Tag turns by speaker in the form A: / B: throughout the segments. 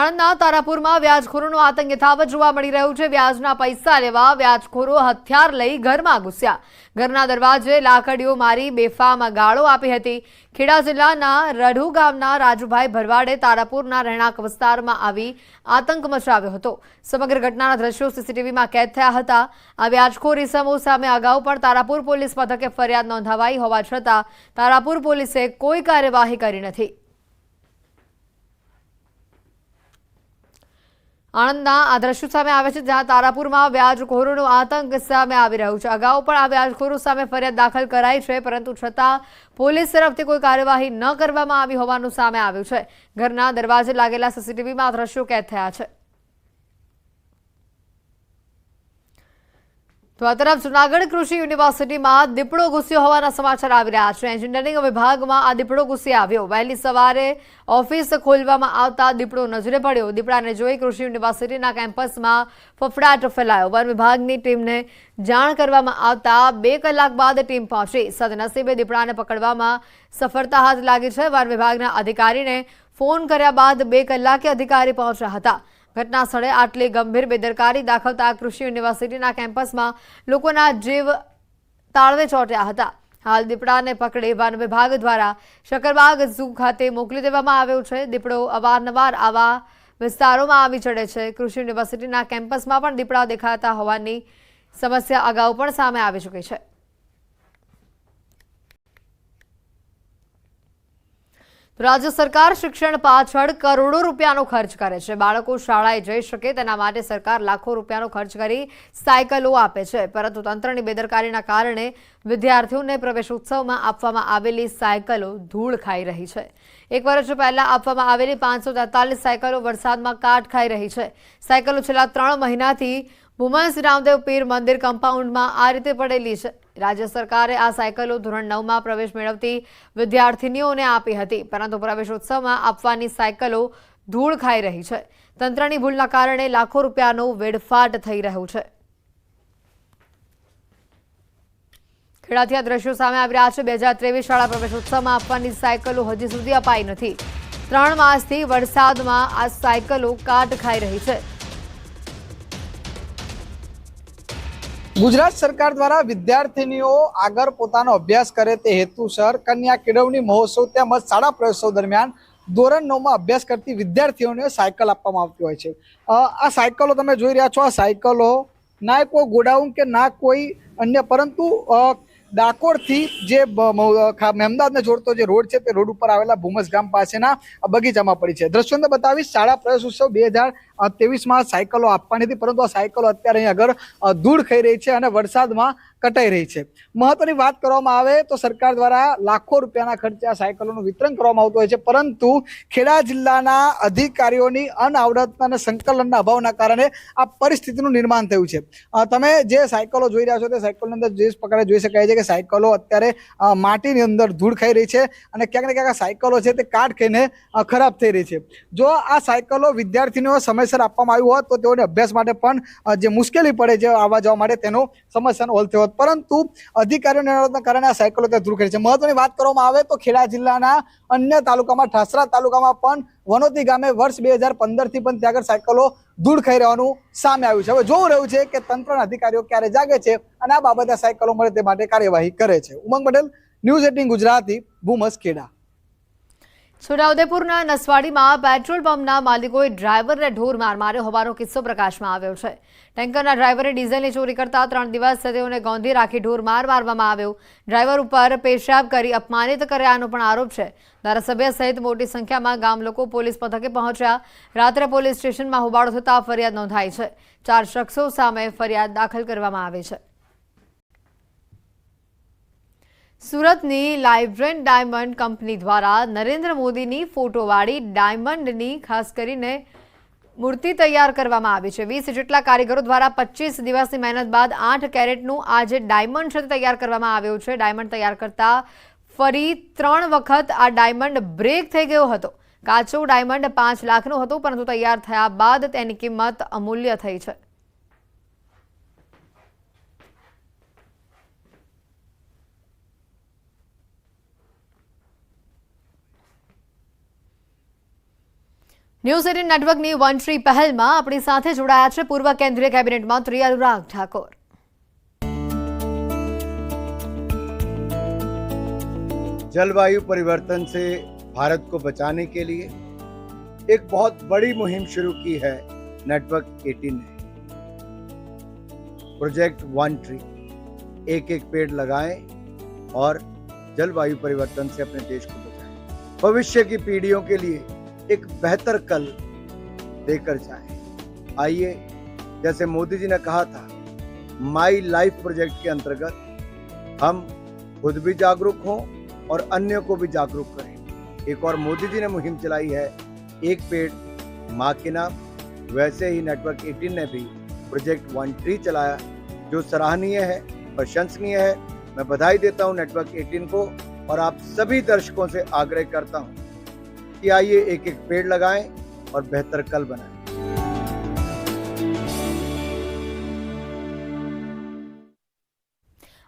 A: આણંદના તારાપુરમાં વ્યાજખોરોનો આતંક યથાવત જોવા મળી રહ્યું છે. વ્યાજના પૈસા લેવા વ્યાજખોરો હથિયાર લઈ ઘરમાં ઘૂસ્યા. ઘરના દરવાજે લાકડીઓ મારી બેફામાં ગાળો આપી હતી. ખેડા જિલ્લાના રઢુ ગામના રાજુભાઈ ભરવાડે તારાપુરના રહેણાંક વિસ્તારમાં આવી આતંક મચાવ્યો હતો. સમગ્ર ઘટનાના દ્રશ્યો સીસીટીવીમાં કેદ થયા હતા. આ વ્યાજખોરી સમૂહ સામે અગાઉ પણ તારાપુર પોલીસ મથકે ફરિયાદ નોંધાવાઈ હોવા છતાં તારાપુર પોલીસે કોઈ કાર્યવાહી કરી નથી. આણંદના આ દ્રશ્યો સામે આવે છે જ્યાં તારાપુરમાં વ્યાજખોરોનો આતંક સામે આવી રહ્યું છે. અગાઉ પણ આ વ્યાજખોરો સામે ફરિયાદ દાખલ કરાઈ છે, પરંતુ છતાં પોલીસ તરફથી કોઈ કાર્યવાહી ન કરવામાં આવી હોવાનું સામે આવ્યું છે. ઘરના દરવાજે લાગેલા સીસીટીવીમાં આ દ્રશ્યો કેદ થયા છે. તો આ તરફ જૂનાગઢ કૃષિ યુનિવર્સિટીમાં દીપડો ઘૂસ્યો હોવાના સમાચાર આવી રહ્યા છે. એન્જિનિયરિંગ વિભાગમાં આ દીપડો ઘૂસી આવ્યો. વહેલી સવારે ઓફિસ ખોલવામાં આવતા દીપડો નજરે પડ્યો. દીપડાને જોઈ કૃષિ યુનિવર્સિટીના કેમ્પસમાં ફફડાટ ફેલાયો. વન વિભાગની ટીમને જાણ કરવામાં આવતા બે કલાક બાદ ટીમ પહોંચી. સદનસીબે દીપડાને પકડવામાં સફળતા હાથ લાગી છે. વન વિભાગના અધિકારીને ફોન કર્યા બાદ બે કલાકે અધિકારી પહોંચ્યા હતા. ઘટના સ્થળે આટલી ગંભીર બેદરકારી દાખવતા કૃષિ યુનિવર્સિટીના કેમ્પસમાં લોકોના જીવ તાળવે ચોંટ્યા હતા. હાલ દીપડાને પકડી વન વિભાગ દ્વારા શકરબાગ ઝૂ ખાતે મોકલી દેવામાં આવ્યો છે. દીપડો અવારનવાર આવા વિસ્તારોમાં આવી ચડે છે. કૃષિ યુનિવર્સિટીના કેમ્પસમાં પણ દીપડા દેખાતા હોવાની સમસ્યા અગાઉ પણ સામે આવી ચૂકી છે. રાજ્ય સરકાર શિક્ષણ પાછળ કરોડો રૂપિયાનો ખર્ચ કરે છે. બાળકો શાળાએ જઈ શકે તેના માટે સરકાર લાખો રૂપિયાનો ખર્ચ કરી સાયકલો આપે છે. પરંતુ તંત્રની બેદરકારીના કારણે વિદ્યાર્થીઓને પ્રવેશ ઉત્સવમાં આપવામાં આવેલી સાયકલો ધૂળ ખાઈ રહી છે. એક વર્ષ પહેલા આપવામાં આવેલી પાંચસો સાયકલો વરસાદમાં કાટ ખાઈ રહી છે. સાયકલો છેલ્લા ત્રણ મહિનાથી ભુમસ રામદેવ પીર મંદિર કમ્પાઉન્ડમાં આ રીતે પડેલી છે. રાજ્ય સરકારે આ સાયકલો ધોરણ નવમાં પ્રવેશ મેળવતી વિદ્યાર્થીનીઓને આપી હતી, પરંતુ પ્રવેશોત્સવમાં આપવાની સાયકલો ધૂળ ખાઈ રહી છે. તંત્રની ભૂલના કારણે લાખો રૂપિયાનો વેડફાટ થઈ રહ્યું છે. ખેડાથી આ દ્રશ્યો સામે આવી રહ્યા છે. બે હજાર ત્રેવીસ શાળા પ્રવેશોત્સવમાં આપવાની સાયકલો હજી સુધી અપાઈ નથી. ત્રણ માસથી વરસાદમાં આ સાયકલો કાટ ખાઈ રહી છે.
B: ગુજરાત સરકાર દ્વારા વિદ્યાર્થીનીઓ આગળ પોતાનો અભ્યાસ કરે તે હેતુસર કન્યા કેળવણી મહોત્સવ તેમજ શાળા પ્રવેશો દરમિયાન ધોરણ નવમાં અભ્યાસ કરતી વિદ્યાર્થીઓને સાયકલ આપવામાં આવતી હોય છે. આ સાયકલો તમે જોઈ રહ્યા છો, આ સાયકલો ના કોઈ ગોડાઉન કે ના કોઈ અન્ય પરંતુ ડાકોરથી જે મહેમદાદને જોડતો જે રોડ છે તે રોડ ઉપર આવેલા ભૂમસ ગામ પાસેના બગીચામાં પડી છે. દ્રશ્યો અંદર બતાવીશ, શાળા પ્રવેશ ઉત્સવ બે હજાર ત્રેવીસમાં સાયકલો આપવાની હતી, પરંતુ આ સાયકલો અત્યારે અહીં આગળ દૂર ખાઈ રહી છે અને વરસાદમાં કટાઈ રહી છે. મહત્વની વાત કરવામાં આવે તો સરકાર દ્વારા લાખો રૂપિયાના ખર્ચે આ સાયકલોનું વિતરણ કરવામાં આવતું હોય છે. પરંતુ ખેડા જિલ્લાના અધિકારીઓની અનાવડત અને સંકલનના અભાવના કારણે આ પરિસ્થિતિનું નિર્માણ થયું છે. તમે જે સાયકલો જોઈ રહ્યા છો તે સાયકલની અંદર જે પ્રકારે જોઈ શકાય છે કે સાયકલો અત્યારે માટીની અંદર ધૂળ ખાઈ રહી છે અને ક્યાંક ને ક્યાંક આ સાયકલો છે તે કાટ ખાઈને ખરાબ થઈ રહી છે. જો આ સાયકલો વિદ્યાર્થીનીઓ સમયસર આપવામાં આવ્યું હોત તો તેઓને અભ્યાસ માટે પણ જે મુશ્કેલી પડે છે, આવવા જવા માટે તેનો સમસ્યાનો હોલ થયો હોત પરંતુ અધિકારીઓની અનાવડતના કારણે આ સાયકલો ત્યાં દૂર કરી છે. મહત્વની વાત કરવામાં આવે તો ખેડા જિલ્લાના અન્ય તાલુકામાં ઠાસરા તાલુકામાં પણ વનોતી ગામે વર્ષ બે હજાર પંદરથી પણ ત્યાં આગળ સાયકલો દૂર ખાઈ રહેવાનું સામે આવ્યું છે. હવે જોવું રહ્યું છે કે તંત્રના અધિકારીઓ ક્યારે જાગે છે અને આ બાબતે સાયકલો મળે તે માટે કાર્યવાહી કરે છે. ઉમંગ પટેલ, ન્યૂઝ એટીન ગુજરાતી, ભૂમસ ખેડા.
A: છોટાઉદેપુરના નસવાડીમાં પેટ્રોલ પંપના માલિકોએ ડ્રાઈવરને ઢોર માર માર્યો હોવાનો કિસ્સો પ્રકાશમાં આવ્યો છે. ટેન્કરના ડ્રાઈવરે ડીઝલની ચોરી કરતા ત્રણ દિવસ તેઓને ગોંધી રાખી ઢોર માર મારવામાં આવ્યો. ડ્રાઈવર ઉપર પેશાબ કરી અપમાનિત કર્યાનો પણ આરોપ છે. ધારાસભ્ય સહિત મોટી સંખ્યામાં ગામ લોકો પોલીસ મથકે પહોંચ્યા. રાત્રે પોલીસ સ્ટેશનમાં હોબાળો થતા ફરિયાદ નોંધાઈ છે. ચાર શખ્સો સામે ફરિયાદ દાખલ કરવામાં આવી છે. સુરતની લાઇબ્રેન્ટ ડાયમંડ કંપની દ્વારા નરેન્દ્ર મોદીની ફોટોવાળી ડાયમંડની ખાસ કરીને મૂર્તિ તૈયાર કરવામાં આવી છે. વીસ જેટલા કારીગરો દ્વારા પચીસ દિવસની મહેનત બાદ આઠ કેરેટનું આ જે ડાયમંડ છે તે તૈયાર કરવામાં આવ્યો છે. ડાયમંડ તૈયાર કરતા ફરી ત્રણ વખત આ ડાયમંડ બ્રેક થઈ ગયો હતો. કાચો ડાયમંડ પાંચ લાખનો હતો, પરંતુ તૈયાર થયા બાદ તેની કિંમત અમૂલ્ય થઈ છે. ન્યૂઝ એટીન નેટવર્કની વન ટ્રી પહેલમાં આપણી સાથે જોડાયા છે પૂર્વ કેન્દ્રીય કેબિનેટ મંત્રી અનુરાગ ઠાકોર
C: जलवायु परिवर्तन से भारत को बचाने के लिए एक बहुत बड़ी मुहिम शुरू की है नेटवर्क 18 ने प्रोजेक्ट वन ट्री एक एक पेड़ लगाएं और जलवायु परिवर्तन से अपने देश को बचाएं भविष्य की पीढ़ियों के लिए एक बेहतर कल देकर जाए। आइए, जैसे मोदी जी ने कहा था माई लाइफ प्रोजेक्ट के अंतर्गत हम खुद भी जागरूक हों और अन्यों को भी जागरूक करें। एक और मोदी जी ने मुहिम चलाई है, एक पेड़, माँ के नाम। वैसे ही नेटवर्क 18 ने भी प्रोजेक्ट वन ट्री चलाया, जो सराहनीय है, प्रशंसनीय है। मैं बधाई देता हूँ नेटवर्क 18 को और आप सभी दर्शकों से आग्रह करता हूँ कि आइए एक एक पेड़ लगाएं और बेहतर कल बनाएं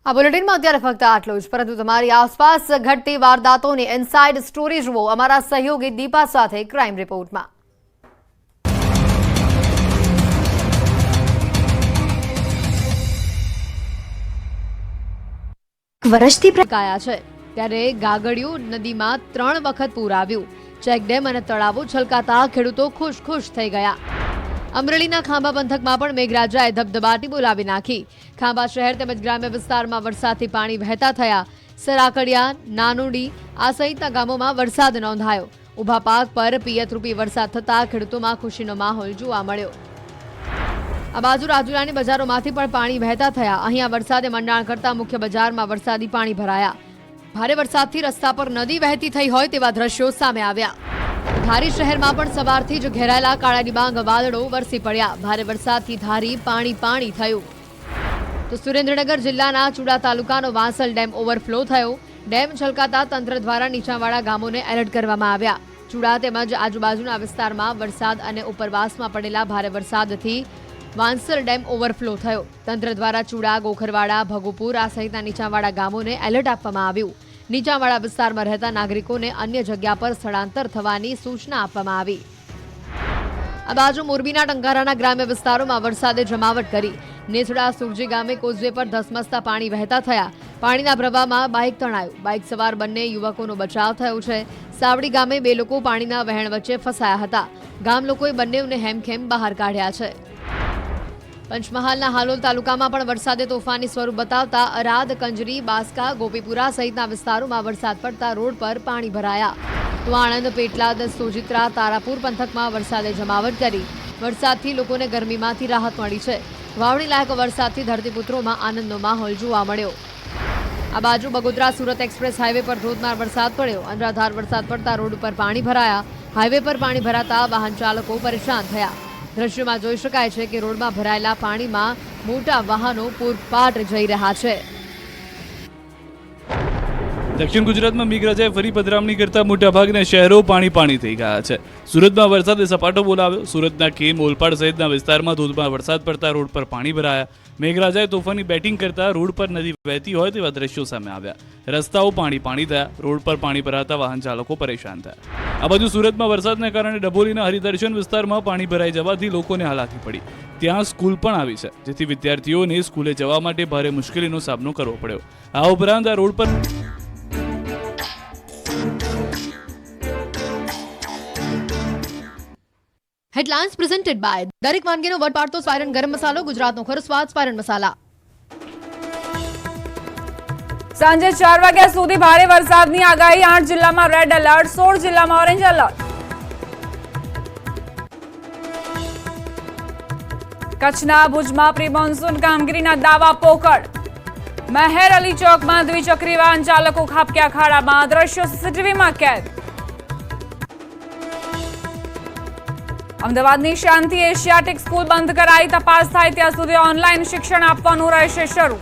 A: આ બુલેટિનમાં અત્યારે ફક્ત આટલું જ પરંતુ તમારી આસપાસ ઘટતી વારદાતોની ઇનસાઇડ સ્ટોરી જુઓ અમારા સહયોગી દીપા સાથે ક્રાઇમ રિપોર્ટમાં
D: વર્ષથી પ્ર-
A: કાયા છે ત્યારે ગાગડિયું નદીમાં ત્રણ વખત પૂર આવ્યું ચેકડેમ અને તળાવો છલકાતા ખેડૂતો ખુશ ખુશ થઈ ગયા. અમરેલીના ખાંભા પંથકમાં પણ મેઘરાજાએ ધબધબાટી બોલાવી નાખી. ખાંભા શહેર તેમજ ગ્રામ્ય વિસ્તારમાં વરસાદથી પાણી વહેતા થયા. સરાકડિયા, નાનુડી, આ સહિતના ગામોમાં વરસાદ નોંધાયો. ઊભા પાક પર પિયતરૂપી વરસાદ થતા ખેડૂતોમાં ખુશીનો માહોલ જોવા મળ્યો. આ બાજુ રાજુલાની બજારોમાંથી પણ પાણી વહેતા થયા. અહીંયા વરસાદે મંડાણ કરતા મુખ્ય બજારમાં વરસાદી પાણી ભરાયા. ભારે વરસાદથી રસ્તા પર નદી વહેતી થઈ હોય તેવા દ્રશ્યો સામે આવ્યા. ધારી શહેરમાં પણ સવારથી જ ઘેરાયેલા કાળા ડિબાંગ વાદળો વરસી પડ્યા. ભારે વરસાદથી ધારી પાણી પાણી થયું. તો સુરેન્દ્રનગર જિલ્લાના ચુડા તાલુકાનો વાંસલ ડેમ ઓવરફ્લો થયો. ડેમ છલકાતા તંત્ર દ્વારા નીચાણવાળા ગામોને એલર્ટ કરવામાં આવ્યા. ચુડા તેમજ આજુબાજુના વિસ્તારમાં વરસાદ અને ઉપરવાસમાં પડેલા ભારે વરસાદથી વાંસલ ડેમ ઓવરફ્લો થયો. તંત્ર દ્વારા ચુડા, ગોખરવાડા, ભગુપુર આ સહિતના નીચાણવાળા ગામોને એલર્ટ આપવામાં આવ્યું. નીચાણવાળા વિસ્તારમાં રહેતા નાગરિકોને અન્ય જગ્યા પર સ્થળાંતર થવાની સૂચના આપવામાં આવી. આ બાજુ મોરબીના ટંકારાના ગ્રામ્ય વિસ્તારોમાં વરસાદે જમાવટ કરી. નેસડા સુરજી ગામે કોઝવે પર ધસમસતા પાણી વહેતા થયા. પાણીના પ્રવાહમાં બાઇક તણાયું. બાઇક સવાર બંને યુવકોનો બચાવ થયો છે. સાવડી ગામે બે લોકો પાણીના વહેણ વચ્ચે ફસાયા હતા. ગામ લોકોએ બંનેઓને હેમખેમ બહાર કાઢ્યા છે. પંચમહાલના હાલોલ તાલુકામાં પણ વરસાદે તોફાની સ્વરૂપ બતાવતા અરાદ, કંજરી, બાસ્કા, ગોપીપુરા સહિતના વિસ્તારોમાં વરસાદ પડતા રોડ પર પાણી ભરાયા. તો આણંદ પેટલાદ, સોજિત્રા, તારાપુર પંથકમાં વરસાદે જમાવટ કરી. વરસાદથી લોકોને ગરમીમાંથી રાહત મળી છે. વાવણી લાયક વરસાદથી ધરતીપુત્રોમાં આનંદનો માહોલ જોવા મળ્યો. આ બાજુ બગોદરા સુરત એક્સપ્રેસ હાઈવે પર ધોધમાર વરસાદ પડ્યો. અનરાધાર વરસાદ પડતા રોડ ઉપર પાણી ભરાયા. હાઈવે પર પાણી ભરાતા વાહન ચાલકો પરેશાન થયા. દ્રશ્યમાં જોઈ શકાય છે કે રોડમાં ભરાયેલા પાણીમાં મોટા વાહનો પૂરપાટ જઈ રહ્યા છે.
E: દક્ષિણ ગુજરાતમાં મેઘરાજાએ ફરી પધરામણી કરતા મોટાભાગના શહેરો પાણી પાણી થઈ ગયા છે. સુરતમાં વરસાદે સપાટો બોલાવ્યો. સુરતના કેમ ઓલપાડ સહિતના વિસ્તારમાં ધોધમાર વરસાદ પડતા રોડ પર પાણી ભરાયા. મેઘરાજાએ તોફાની બેટિંગ કરતા રોડ પર નદી વહેતી હોય તેવા દ્રશ્યો સામે આવ્યા. રસ્તાઓ પાણી પાણી થયા. રોડ પર પાણી ભરાતા વાહન ચાલકો પરેશાન થયા. આ બાજુ સુરતમાં વરસાદને કારણે ડભોલીના હરિદર્શન વિસ્તારમાં પાણી ભરાઈ જવાથી લોકોને હાલાકી પડી. ત્યાં સ્કૂલ પણ આવી છે, જેથી વિદ્યાર્થીઓને સ્કૂલે જવા માટે ભારે મુશ્કેલીનો સામનો કરવો પડ્યો. આ ઉપરાંત આ રોડ પર
A: હેડલાઇન્સ પ્રેઝન્ટેડ બાય દરેક વાનગીનો વટ પાડતો સ્પાયરન ગરમ મસાલો ગુજરાતનો ખરો સ્વાદ સ્પાયરન મસાલા
F: સાંજે ચાર વાગ્યા સુધી ભારે વરસાદની આગાહી, આઠ જિલ્લામાં રેડ એલર્ટ સોળ જિલ્લામાં ઓરેન્જ એલર્ટ કચ્છના ભુજમાં પ્રી મોન્સૂન કામગીરીના દાવા પોકળ. મહેર અલી ચોકમાં દ્વિચક્રી વાહન ચાલકો ખાબક્યા ખાડામાં, દ્રશ્યો સીસીટીવીમાં કેદ. અમદાવાદની શાંતિ એશિયાટિક સ્કૂલ બંધ કરાઈ, તપાસ થાય ત્યાં સુધી ઓનલાઈન શિક્ષણ આપવાનું રહેશે શરૂ.